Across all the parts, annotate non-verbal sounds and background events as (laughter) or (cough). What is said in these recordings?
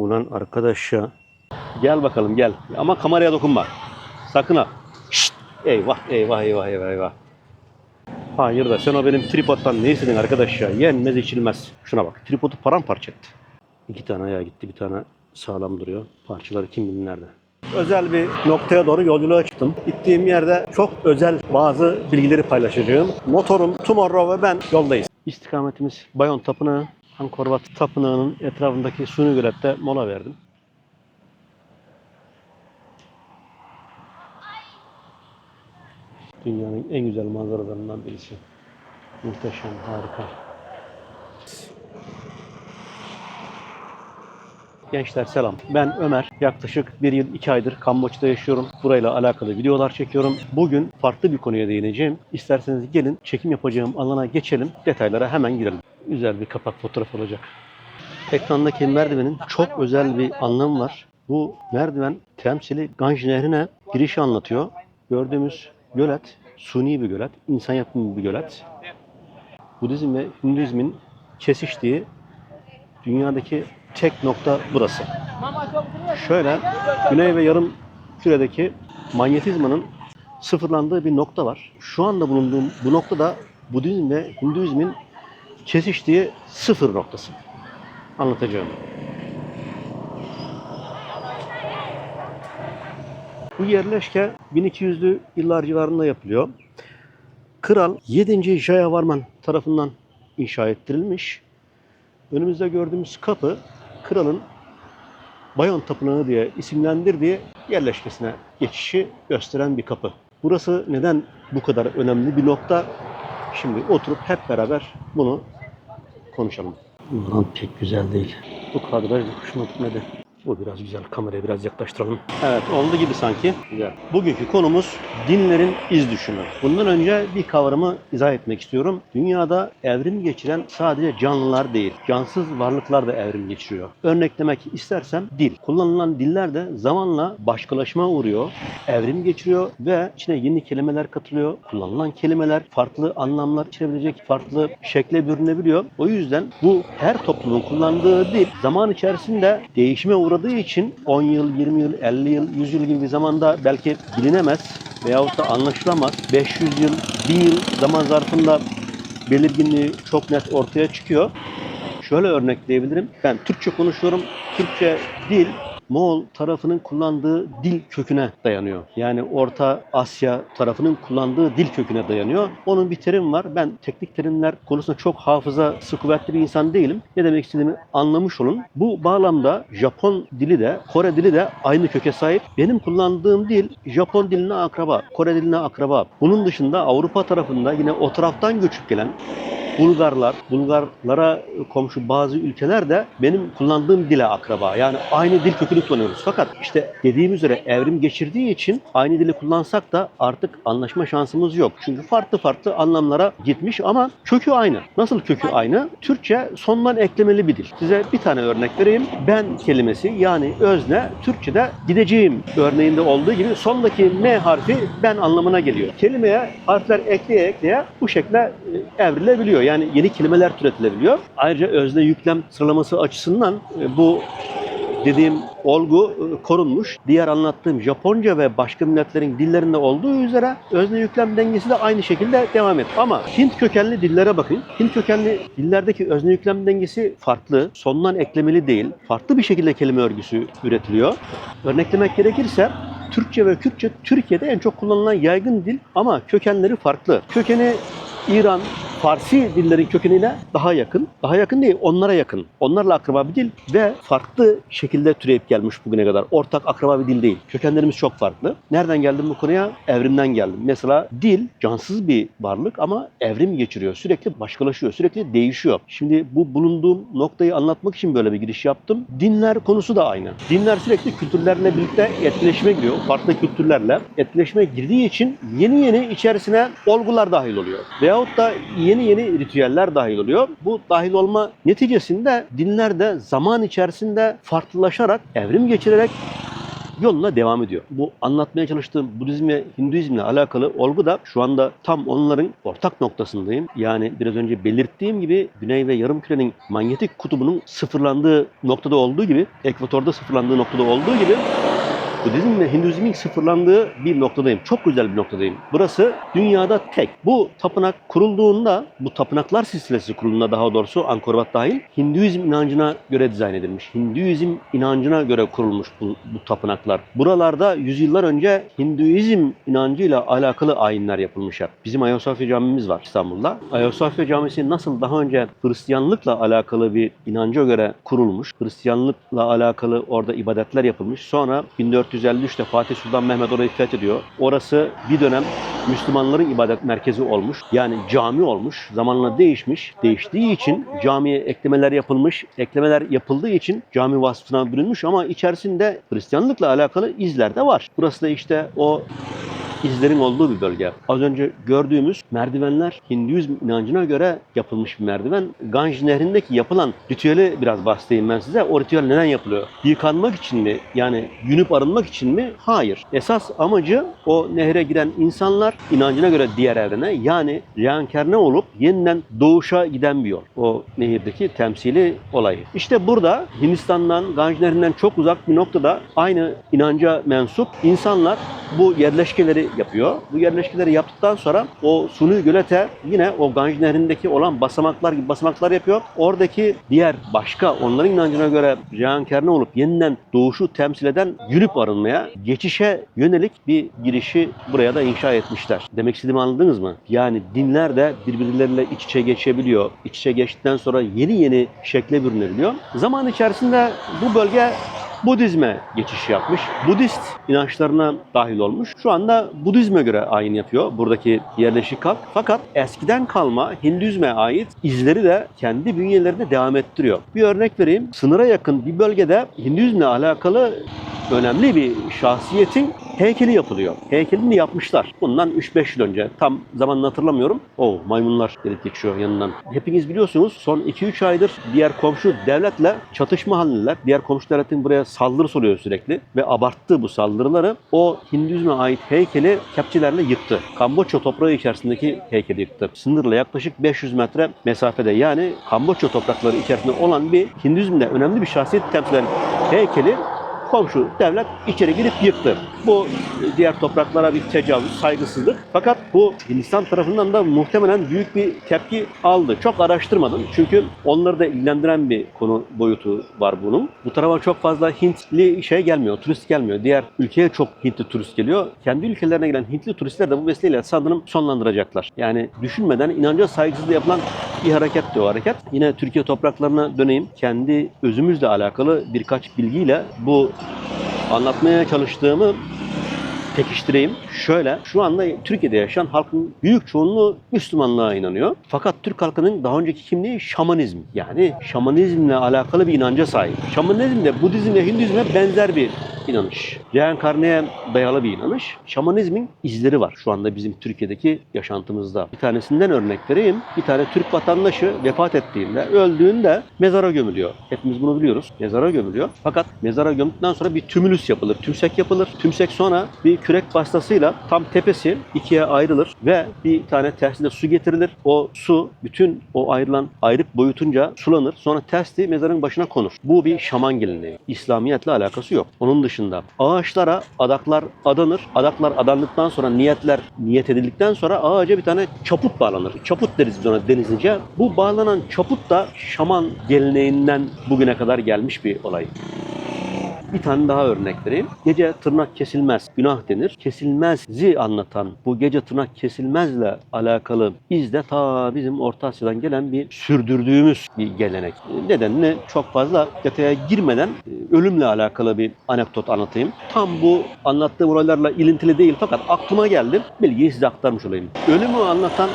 Ulan arkadaş ya. Gel bakalım gel. Ama kameraya dokunma. Sakın ha. Şşt! Eyvah eyvah eyvah eyvah eyvah. Hayır da sen o benim tripodtan ne istedin arkadaş ya? Yenmez içilmez. Şuna bak tripodu paramparça etti. İki tane ayağı gitti bir tane sağlam duruyor. Parçaları kim bilir nerede. Özel bir noktaya doğru yolculuğa çıktım. Gittiğim yerde çok özel bazı bilgileri paylaşacağım. Motorum, Tomorrow ve ben yoldayız. İstikametimiz Bayon Tapınağı. Angkor Wat Tapınağı'nın etrafındaki suni gölette mola verdim. Dünyanın en güzel manzaralarından birisi. Muhteşem, harika. Gençler selam. Ben Ömer. Yaklaşık bir yıl, iki aydır Kamboçya'da yaşıyorum. Burayla alakalı videolar çekiyorum. Bugün farklı bir konuya değineceğim. İsterseniz gelin çekim yapacağım alana geçelim. Detaylara hemen girelim. Güzel bir kapak fotoğraf olacak. Ekrandaki merdivenin çok özel bir anlamı var. Bu merdiven temsili Ganj Nehri'ne girişi anlatıyor. Gördüğümüz gölet, suni bir gölet, insan yapımı bir gölet. Budizm ve Hinduizmin kesiştiği dünyadaki tek nokta burası. Şöyle güney ve yarım küredeki manyetizmanın sıfırlandığı bir nokta var. Şu anda bulunduğum bu noktada Budizm ve Hinduizmin kesiştiği sıfır noktası. Anlatacağım. Bu yerleşke 1200'lü yıllar civarında yapılıyor. Kral 7. Jayavarman tarafından inşa ettirilmiş. Önümüzde gördüğümüz kapı kralın Bayon Tapınağı diye isimlendirdiği yerleşkesine geçişi gösteren bir kapı. Burası neden bu kadar önemli bir nokta? Şimdi oturup hep beraber bunu konuşalım. Ulan pek güzel değil. Bu kadraj hoşuma gitmedi. Bu biraz güzel. Kamerayı biraz yaklaştıralım. Evet oldu gibi sanki. Güzel. Bugünkü konumuz dinlerin iz düşümü. Bundan önce bir kavramı izah etmek istiyorum. Dünyada evrim geçiren sadece canlılar değil, cansız varlıklar da evrim geçiriyor. Örneklemek istersem dil. Kullanılan diller de zamanla başkalaşma uğruyor, evrim geçiriyor ve içine yeni kelimeler katılıyor. Kullanılan kelimeler farklı anlamlar içerebilecek, farklı şekle bürünebiliyor. O yüzden bu her toplumun kullandığı dil zaman içerisinde değişime uğradığı için 10 yıl, 20 yıl, 50 yıl, 100 yıl gibi bir zamanda belki bilinemez veyahut da anlaşılamaz. 500 yıl, 1000 yıl zaman zarfında belirginliği çok net ortaya çıkıyor. Şöyle örnekleyebilirim. Ben Türkçe konuşuyorum. Türkçe dil Moğol tarafının kullandığı dil köküne dayanıyor. Yani Orta Asya tarafının kullandığı dil köküne dayanıyor. Onun bir terim var. Ben teknik terimler konusunda çok hafızası kuvvetli bir insan değilim. Ne demek istediğimi anlamış olun. Bu bağlamda Japon dili de Kore dili de aynı köke sahip. Benim kullandığım dil Japon diline akraba, Kore diline akraba. Bunun dışında Avrupa tarafında yine o taraftan göçüp gelen Bulgarlar, Bulgarlara komşu bazı ülkeler de benim kullandığım dile akraba. Yani aynı dil kökünü kullanıyoruz. Fakat işte dediğim üzere evrim geçirdiği için aynı dili kullansak da artık anlaşma şansımız yok. Çünkü farklı farklı anlamlara gitmiş ama kökü aynı. Nasıl kökü aynı? Türkçe sondan eklemeli bir dil. Size bir tane örnek vereyim. Ben kelimesi yani özne Türkçe'de gideceğim örneğinde olduğu gibi sondaki M harfi ben anlamına geliyor. Kelimeye harfler ekleye ekleye bu şekilde e, evrilebiliyor. Yani yeni kelimeler türetilebiliyor. Ayrıca özne yüklem sıralaması açısından e, bu dediğim olgu e, korunmuş. Diğer anlattığım Japonca ve başka milletlerin dillerinde olduğu üzere özne yüklem dengesi de aynı şekilde devam et. Ama Hint kökenli dillere bakın. Hint kökenli dillerdeki özne yüklem dengesi farklı. Sondan eklemeli değil. Farklı bir şekilde kelime örgüsü üretiliyor. Örneklemek gerekirse Türkçe ve Kürtçe Türkiye'de en çok kullanılan yaygın dil ama kökenleri farklı. Kökeni İran, Farsi dillerin kökeniyle daha yakın. Daha yakın değil, onlara yakın. Onlarla akraba bir dil ve farklı şekilde türeyip gelmiş bugüne kadar. Ortak akraba bir dil değil. Kökenlerimiz çok farklı. Nereden geldim bu konuya? Evrimden geldim. Mesela dil cansız bir varlık ama evrim geçiriyor. Sürekli başkalaşıyor, sürekli değişiyor. Şimdi bu bulunduğum noktayı anlatmak için böyle bir giriş yaptım. Dinler konusu da aynı. Dinler sürekli kültürlerle birlikte etkileşime giriyor. Farklı kültürlerle etkileşime girdiği için yeni yeni içerisine olgular dahil oluyor. Veyahut da yeni yeni ritüeller dahil oluyor. Bu dahil olma neticesinde dinler de zaman içerisinde farklılaşarak, evrim geçirerek yoluna devam ediyor. Bu anlatmaya çalıştığım Budizm ve Hinduizmle alakalı olgu da şu anda tam onların ortak noktasındayım. Yani biraz önce belirttiğim gibi Güney ve Yarımküre'nin manyetik kutubunun sıfırlandığı noktada olduğu gibi, ekvatorda sıfırlandığı noktada olduğu gibi Budizm ve Hinduizmin sıfırlandığı bir noktadayım. Çok güzel bir noktadayım. Burası dünyada tek. Bu tapınak kurulduğunda, bu tapınaklar silsilesi kurulduğunda daha doğrusu Angkor Wat dahil, Hinduizm inancına göre dizayn edilmiş. Hinduizm inancına göre kurulmuş bu, bu tapınaklar. Buralarda yüzyıllar önce Hinduizm inancıyla alakalı ayinler yapılmış. Bizim Ayasofya Camimiz var İstanbul'da. Ayasofya Camisi nasıl daha önce Hristiyanlıkla alakalı bir inanca göre kurulmuş, Hristiyanlıkla alakalı orada ibadetler yapılmış. Sonra 1453'te Fatih Sultan Mehmet orayı fethediyor. Orası bir dönem Müslümanların ibadet merkezi olmuş. Yani cami olmuş. Zamanla değişmiş. Değiştiği için camiye eklemeler yapılmış. Eklemeler yapıldığı için cami vasfına bürünmüş ama içerisinde Hristiyanlıkla alakalı izler de var. Burası da işte o izlerin olduğu bir bölge. Az önce gördüğümüz merdivenler Hinduizm inancına göre yapılmış bir merdiven. Ganj nehrindeki yapılan ritüeli biraz bahsedeyim ben size. O ritüel neden yapılıyor? Yıkanmak için mi? Yani yünüp arınmak için mi? Hayır. Esas amacı o nehre giren insanlar inancına göre diğer evrene yani reenkarne olup yeniden doğuşa giden bir yol. O nehirdeki temsili olayı. İşte burada Hindistan'dan, Ganj nehrinden çok uzak bir noktada aynı inanca mensup insanlar bu yerleşkeleri yapıyor. Bu yerleşkeleri yaptıktan sonra o suni gölete yine o Ganj nehrindeki olan basamaklar gibi basamaklar yapıyor. Oradaki diğer başka onların inancına göre reenkarne olup yeniden doğuşu temsil eden yürüp arınmaya, geçişe yönelik bir girişi buraya da inşa etmişler. Demek istediğimi anladınız mı? Yani dinler de birbirleriyle iç içe geçebiliyor. İç içe geçtikten sonra yeni yeni şekle bürünebiliyor. Zaman içerisinde bu bölge Budizme geçiş yapmış. Budist inançlarına dahil olmuş. Şu anda Budizme göre ayin yapıyor buradaki yerleşik halk. Fakat eskiden kalma Hinduizme ait izleri de kendi bünyelerinde devam ettiriyor. Bir örnek vereyim. Sınıra yakın bir bölgede Hinduizmle alakalı önemli bir şahsiyetin heykeli yapılıyor. Heykelini yapmışlar. Bundan 3-5 yıl önce. Tam zamanını hatırlamıyorum. O maymunlar gelip geçiyor yanından. Hepiniz biliyorsunuz son 2-3 aydır diğer komşu devletle çatışma halindeler. Diğer komşu devletin buraya saldırı oluyor sürekli. Ve abarttı bu saldırıları. O Hinduizme ait heykeli kepçelerle yıktı. Kamboçya toprağı içerisindeki heykeli yıktı. Sınırla yaklaşık 500 metre mesafede yani Kamboçya toprakları içerisinde olan bir Hinduizmde önemli bir şahsiyet temsil eden heykeli komşu devlet içeri girip yıktı. Bu diğer topraklara bir tecavüz, saygısızlık. Fakat bu Hindistan tarafından da muhtemelen büyük bir tepki aldı. Çok araştırmadım çünkü onları da ilgilendiren bir konu boyutu var bunun. Bu tarafa çok fazla Hintli şey gelmiyor, turist gelmiyor. Diğer ülkeye çok Hintli turist geliyor. Kendi ülkelerine gelen Hintli turistler de bu vesileyle sanırım sonlandıracaklar. Yani düşünmeden inanca saygısızlığı yapılan bir hareketti o hareket. Yine Türkiye topraklarına döneyim. Kendi özümüzle alakalı birkaç bilgiyle bu anlatmaya çalıştığımı pekiştireyim. Şöyle, şu anda Türkiye'de yaşayan halkın büyük çoğunluğu Müslümanlığa inanıyor. Fakat Türk halkının daha önceki kimliği şamanizm. Yani şamanizmle alakalı bir inanca sahip. Şamanizm de Budizm ve Hinduizm'e benzer bir inanış. Reenkarneye dayalı bir inanış. Şamanizmin izleri var şu anda bizim Türkiye'deki yaşantımızda. Bir tanesinden örnek vereyim. Bir tane Türk vatandaşı vefat ettiğinde, öldüğünde mezara gömülüyor. Hepimiz bunu biliyoruz. Mezara gömülüyor. Fakat mezara gömdükten sonra bir tümülüs yapılır, tümsek yapılır. Tümsek sonra bir kürek vasıtasıyla tam tepesi ikiye ayrılır ve bir tane tersine su getirilir. O su bütün o ayrılan ayrık boyutunca sulanır. Sonra tersi mezarın başına konur. Bu bir şaman geleneği. İslamiyetle alakası yok. Onun dışında ağaçlara adaklar adanır. Adaklar adandıktan sonra niyetler niyet edildikten sonra ağaca bir tane çaput bağlanır. Çaput deriz biz ona denizlice. Bu bağlanan çaput da şaman geleneğinden bugüne kadar gelmiş bir olay. Bir tane daha örnek vereyim. Gece tırnak kesilmez, günah denir. Kesilmezzi anlatan bu gece tırnak kesilmezle alakalı iz de ta bizim Orta Asya'dan gelen bir sürdürdüğümüz bir gelenek. Nedenini çok fazla detaya girmeden e, ölümle alakalı bir anekdot anlatayım. Tam bu anlattığım olaylarla ilintili değil fakat aklıma geldi. Bilgiyi size aktarmış olayım. Ölümü anlatan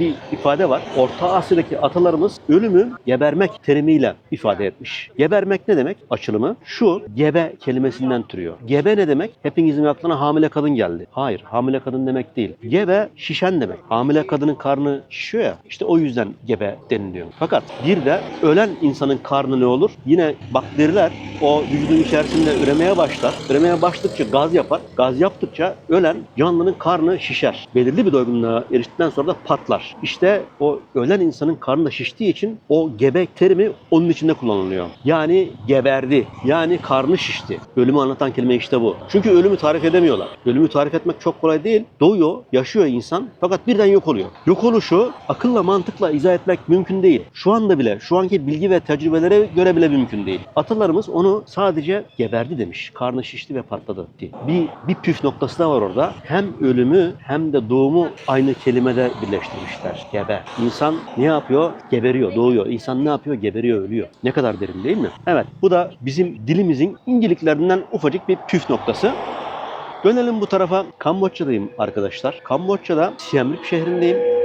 bir ifade var. Orta Asya'daki atalarımız ölümü gebermek terimiyle ifade etmiş. Gebermek ne demek? Açılımı şu gebe kelimesinden türüyor. Gebe ne demek? Hepinizin aklına hamile kadın geldi. Hayır, hamile kadın demek değil. Gebe şişen demek. Hamile kadının karnı şişiyor ya. İşte o yüzden gebe deniliyor. Fakat bir de ölen insanın karnı ne olur? Yine bakteriler o vücudun içerisinde üremeye başlar. Üremeye başladıkça gaz yapar. Gaz yaptıkça ölen canlının karnı şişer. Belirli bir doygunluğa eriştikten sonra da patlar. İşte o ölen insanın karnı da şiştiği için o gebek terimi onun içinde kullanılıyor. Yani geberdi. Yani karnı. Ölümü anlatan kelime işte bu. Çünkü ölümü tarif edemiyorlar. Ölümü tarif etmek çok kolay değil. Doğuyor, yaşıyor insan fakat birden yok oluyor. Yok oluşu akılla mantıkla izah etmek mümkün değil. Şu anda bile, şu anki bilgi ve tecrübelere göre bile mümkün değil. Atalarımız onu sadece geberdi demiş. Karnı şişti ve patladı diye. Bir, bir püf noktası da var orada. Hem ölümü hem de doğumu aynı kelimede birleştirmişler. Gebe. İnsan ne yapıyor? Geberiyor, doğuyor. İnsan ne yapıyor? Geberiyor, ölüyor. Ne kadar derin değil mi? Evet. Bu da bizim dilimizin inceliklerinden ufacık bir püf noktası. Dönelim bu tarafa. Kamboçya'dayım arkadaşlar. Kamboçya'da Siem Reap şehrindeyim.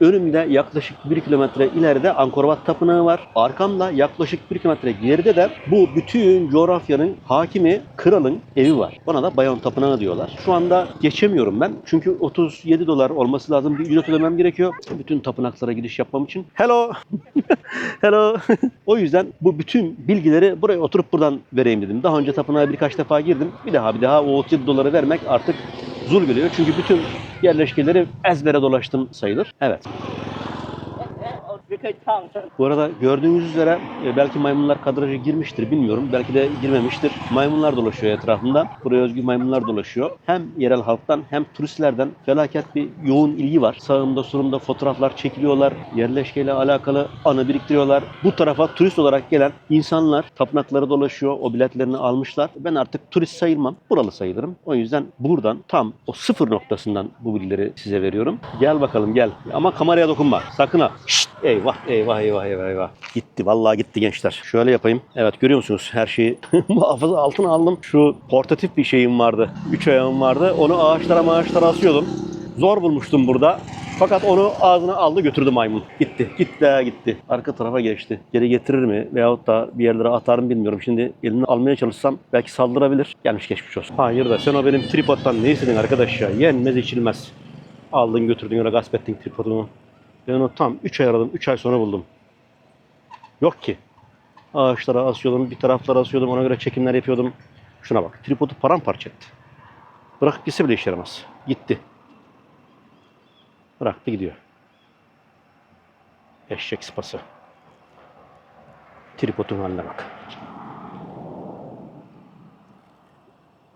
Önümde yaklaşık 1 kilometre ileride Angkor Wat Tapınağı var. Arkamda yaklaşık 1 kilometre geride de bu bütün coğrafyanın hakimi kralın evi var. Buna da Bayon Tapınağı diyorlar. Şu anda geçemiyorum ben. Çünkü 37 dolar olması lazım. Bir ücret ödemem gerekiyor. Bütün tapınaklara giriş yapmam için. Hello. (laughs) Hello. o yüzden bu bütün bilgileri buraya oturup buradan vereyim dedim. Daha önce tapınağa birkaç defa girdim. Bir daha bir daha o 37 doları vermek artık zul geliyor. Çünkü bütün yerleşkeleri ezbere dolaştım sayılır. Evet. Bu arada gördüğünüz üzere e, belki maymunlar kadraja girmiştir bilmiyorum. Belki de girmemiştir. Maymunlar dolaşıyor etrafında. Buraya özgü maymunlar dolaşıyor. Hem yerel halktan hem turistlerden felaket bir yoğun ilgi var. Sağımda solumda fotoğraflar çekiliyorlar. Yerleşkeyle alakalı anı biriktiriyorlar. Bu tarafa turist olarak gelen insanlar tapınakları dolaşıyor. O biletlerini almışlar. Ben artık turist sayılmam. Buralı sayılırım. O yüzden buradan tam o sıfır noktasından bu bilgileri size veriyorum. Gel bakalım gel. Ama kameraya dokunma. Sakın ha. Şşt, eyvah eyvah eyvah eyvah eyvah. Gitti vallahi gitti gençler. Şöyle yapayım. Evet görüyor musunuz? Her şeyi (laughs) muhafaza altına aldım. Şu portatif bir şeyim vardı. Üç ayağım vardı. Onu ağaçlara ağaçlara asıyordum. Zor bulmuştum burada. Fakat onu ağzına aldı götürdü maymun. Gitti. Gitti ha gitti. Arka tarafa geçti. Geri getirir mi? Veyahut da bir yerlere atar mı bilmiyorum. Şimdi elini almaya çalışsam belki saldırabilir. Gelmiş geçmiş olsun. Hayır da sen o benim tripodtan ne istedin arkadaş ya? Yenmez içilmez. Aldın götürdün öyle gasp ettin tripodumu. Ben onu tam 3 ay aradım. 3 ay sonra buldum. Yok ki. Ağaçlara asıyordum, bir taraflara asıyordum, ona göre çekimler yapıyordum. Şuna bak, tripodu paramparça etti. Bırakıp gitse bile işe yaramaz. Gitti. Bıraktı gidiyor. Eşek sıpası. Tripodun haline bak.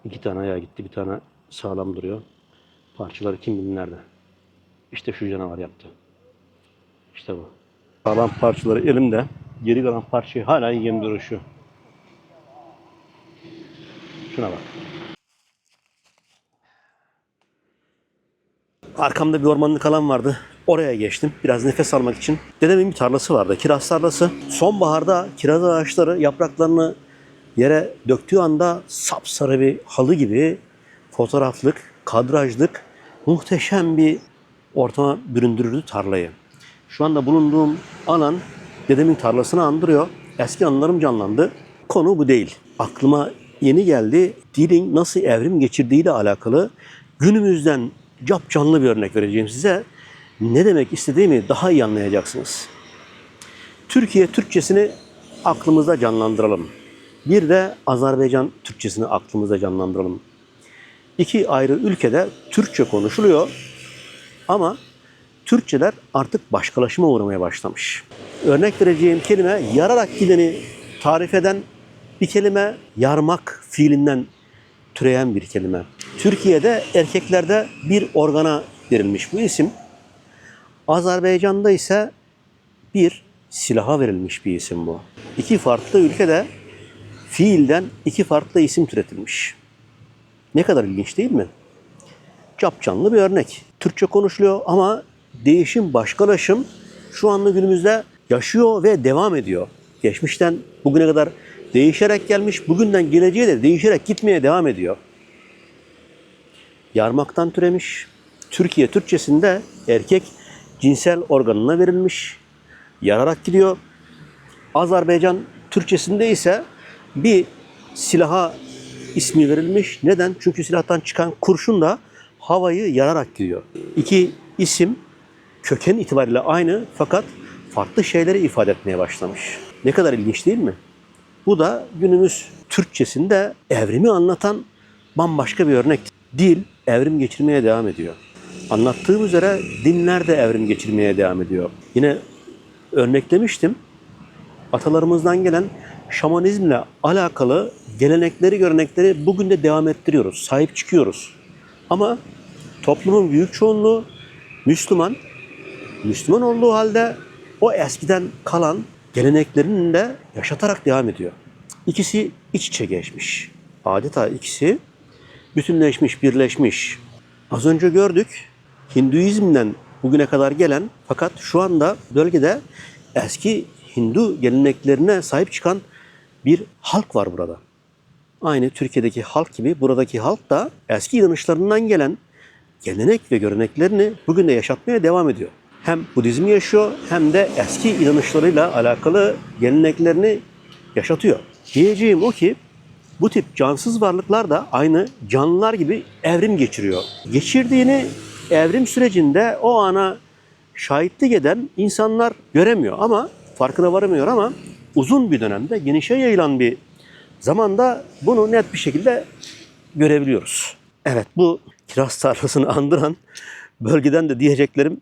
İki tane ayağı gitti, bir tane sağlam duruyor. Parçaları kim bilir nerede. İşte şu canavar yaptı. İşte bu. Kalan parçaları elimde. Geri kalan parçayı hala yem duruşu. Şuna bak. Arkamda bir ormanlık alan vardı. Oraya geçtim. Biraz nefes almak için. Dedemin bir tarlası vardı. Kiraz tarlası. Sonbaharda kiraz ağaçları yapraklarını yere döktüğü anda sapsarı bir halı gibi fotoğraflık, kadrajlık muhteşem bir ortama büründürürdü tarlayı. Şu anda bulunduğum alan dedemin tarlasını andırıyor. Eski anılarım canlandı. Konu bu değil. Aklıma yeni geldi. Dilin nasıl evrim geçirdiğiyle alakalı günümüzden cap canlı bir örnek vereceğim size. Ne demek istediğimi daha iyi anlayacaksınız. Türkiye Türkçesini aklımızda canlandıralım. Bir de Azerbaycan Türkçesini aklımızda canlandıralım. İki ayrı ülkede Türkçe konuşuluyor ama Türkçeler artık başkalaşıma uğramaya başlamış. Örnek vereceğim kelime yararak gideni tarif eden bir kelime yarmak fiilinden türeyen bir kelime. Türkiye'de erkeklerde bir organa verilmiş bu isim. Azerbaycan'da ise bir silaha verilmiş bir isim bu. İki farklı ülkede fiilden iki farklı isim türetilmiş. Ne kadar ilginç değil mi? Capcanlı bir örnek. Türkçe konuşuluyor ama değişim, başkalaşım şu anda günümüzde yaşıyor ve devam ediyor. Geçmişten bugüne kadar değişerek gelmiş, bugünden geleceğe de değişerek gitmeye devam ediyor. Yarmaktan türemiş. Türkiye Türkçesinde erkek cinsel organına verilmiş. Yararak gidiyor. Azerbaycan Türkçesinde ise bir silaha ismi verilmiş. Neden? Çünkü silahtan çıkan kurşun da havayı yararak gidiyor. İki isim köken itibariyle aynı fakat farklı şeyleri ifade etmeye başlamış. Ne kadar ilginç değil mi? Bu da günümüz Türkçesinde evrimi anlatan bambaşka bir örnek. Dil evrim geçirmeye devam ediyor. Anlattığım üzere dinler de evrim geçirmeye devam ediyor. Yine örneklemiştim. Atalarımızdan gelen şamanizmle alakalı gelenekleri, görenekleri bugün de devam ettiriyoruz. Sahip çıkıyoruz. Ama toplumun büyük çoğunluğu Müslüman. Müslüman olduğu halde o eskiden kalan geleneklerini de yaşatarak devam ediyor. İkisi iç içe geçmiş. Adeta ikisi bütünleşmiş, birleşmiş. Az önce gördük Hinduizmden bugüne kadar gelen fakat şu anda bölgede eski Hindu geleneklerine sahip çıkan bir halk var burada. Aynı Türkiye'deki halk gibi buradaki halk da eski inanışlarından gelen gelenek ve göreneklerini bugün de yaşatmaya devam ediyor. Hem Budizmi yaşıyor hem de eski inanışlarıyla alakalı geleneklerini yaşatıyor. Diyeceğim o ki bu tip cansız varlıklar da aynı canlılar gibi evrim geçiriyor. Geçirdiğini evrim sürecinde o ana şahitlik eden insanlar göremiyor ama farkına varamıyor ama uzun bir dönemde genişe yayılan bir zamanda bunu net bir şekilde görebiliyoruz. Evet bu kiraz tarlasını (laughs) andıran bölgeden de diyeceklerim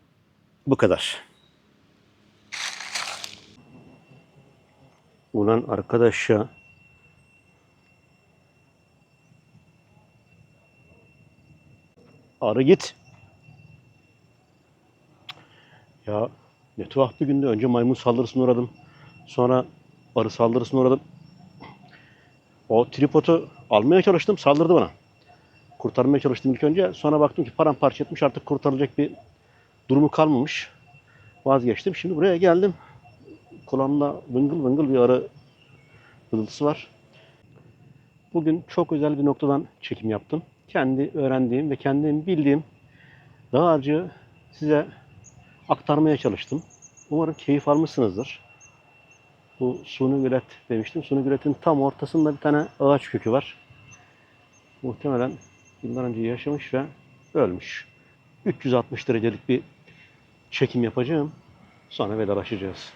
bu kadar. Ulan arkadaş ya. Arı git. Ya ne tuhaf bir günde. Önce maymun saldırısına uğradım. Sonra arı saldırısına uğradım. O tripodu almaya çalıştım. Saldırdı bana. Kurtarmaya çalıştım ilk önce. Sonra baktım ki paramparça etmiş. Artık kurtarılacak bir durumu kalmamış. Vazgeçtim. Şimdi buraya geldim. Kulağımda vıngıl vıngıl bir arı vızıltısı var. Bugün çok özel bir noktadan çekim yaptım. Kendi öğrendiğim ve kendim bildiğim dağarcığı size aktarmaya çalıştım. Umarım keyif almışsınızdır. Bu suni gület demiştim. Suni gületin tam ortasında bir tane ağaç kökü var. Muhtemelen yıllar önce yaşamış ve ölmüş. 360 derecelik bir çekim yapacağım. Sonra vedalaşacağız.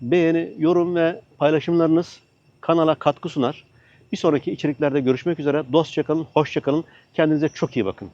Beğeni, yorum ve paylaşımlarınız kanala katkı sunar. Bir sonraki içeriklerde görüşmek üzere. Dostça kalın, hoşça kalın. Kendinize çok iyi bakın.